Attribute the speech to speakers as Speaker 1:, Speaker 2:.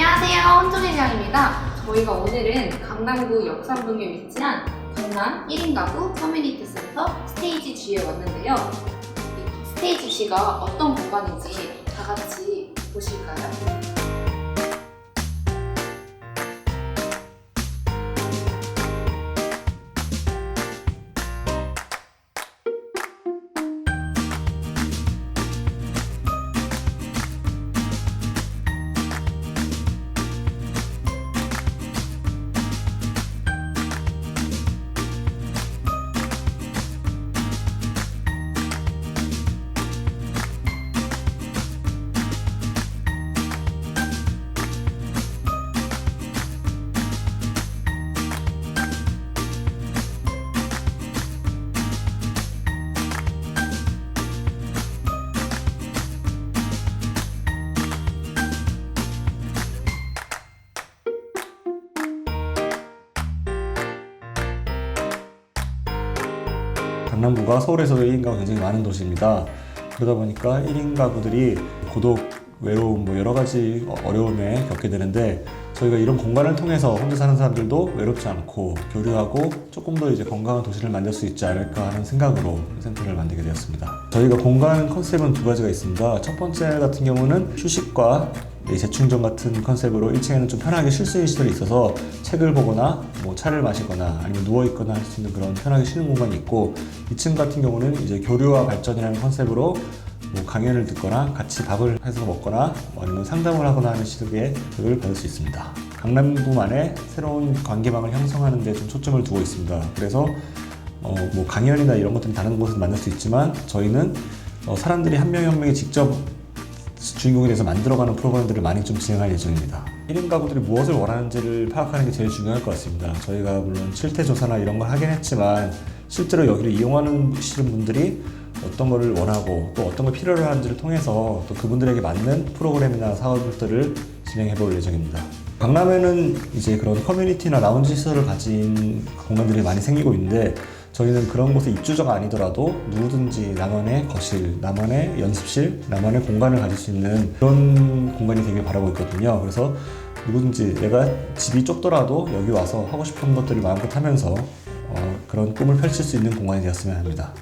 Speaker 1: 안녕하세요. 혼조대장입니다. 저희가 오늘은 강남구 역삼동에 위치한 강남 1인 가구 커뮤니티 센터 스테이지 G에 왔는데요. 이 스테이지 G가 어떤 공간인지 다 같이 보실까요?
Speaker 2: 강남구가 서울에서도 1인 가구 굉장히 많은 도시입니다. 그러다 보니까 1인 가구들이 고독, 외로움, 뭐 여러 가지 어려움에 겪게 되는데 저희가 이런 공간을 통해서 혼자 사는 사람들도 외롭지 않고 교류하고 조금 더 이제 건강한 도시를 만들 수 있지 않을까 하는 생각으로 이 센터를 만들게 되었습니다. 저희가 공간 컨셉은 두 가지가 있습니다. 첫 번째 같은 경우는 휴식과 이 재충전 같은 컨셉으로 1층에는 좀 편하게 쉴 수 있는 시설이 있어서 책을 보거나 뭐 차를 마시거나 아니면 누워 있거나 할 수 있는 그런 편하게 쉬는 공간이 있고 2층 같은 경우는 이제 교류와 발전이라는 컨셉으로 뭐 강연을 듣거나 같이 밥을 해서 먹거나 뭐 아니면 상담을 하거나 하는 식의 교육을 받을 수 있습니다. 강남구만의 새로운 관계망을 형성하는 데 좀 초점을 두고 있습니다. 그래서 어, 뭐 강연이나 이런 것들은 다른 곳에서 만날 수 있지만 저희는 어, 사람들이 한 명이 한 명이 직접 주인공에 대해서 만들어가는 프로그램들을 많이 좀 진행할 예정입니다. 1인 가구들이 무엇을 원하는지를 파악하는 게 제일 중요할 것 같습니다. 저희가 물론 실태 조사나 이런 걸 하긴 했지만 실제로 여기를 이용하는 분들이 어떤 거를 원하고 또 어떤 걸 필요로 하는지를 통해서 또 그분들에게 맞는 프로그램이나 사업들을 진행해 볼 예정입니다. 강남에는 이제 그런 커뮤니티나 라운지 시설을 가진 공간들이 많이 생기고 있는데 저희는 그런 곳에 입주자가 아니더라도 누구든지 나만의 거실, 나만의 연습실, 나만의 공간을 가질 수 있는 그런 공간이 되길 바라고 있거든요. 그래서 누구든지 내가 집이 좁더라도 여기 와서 하고 싶은 것들을 마음껏 하면서 어, 그런 꿈을 펼칠 수 있는 공간이 되었으면 합니다.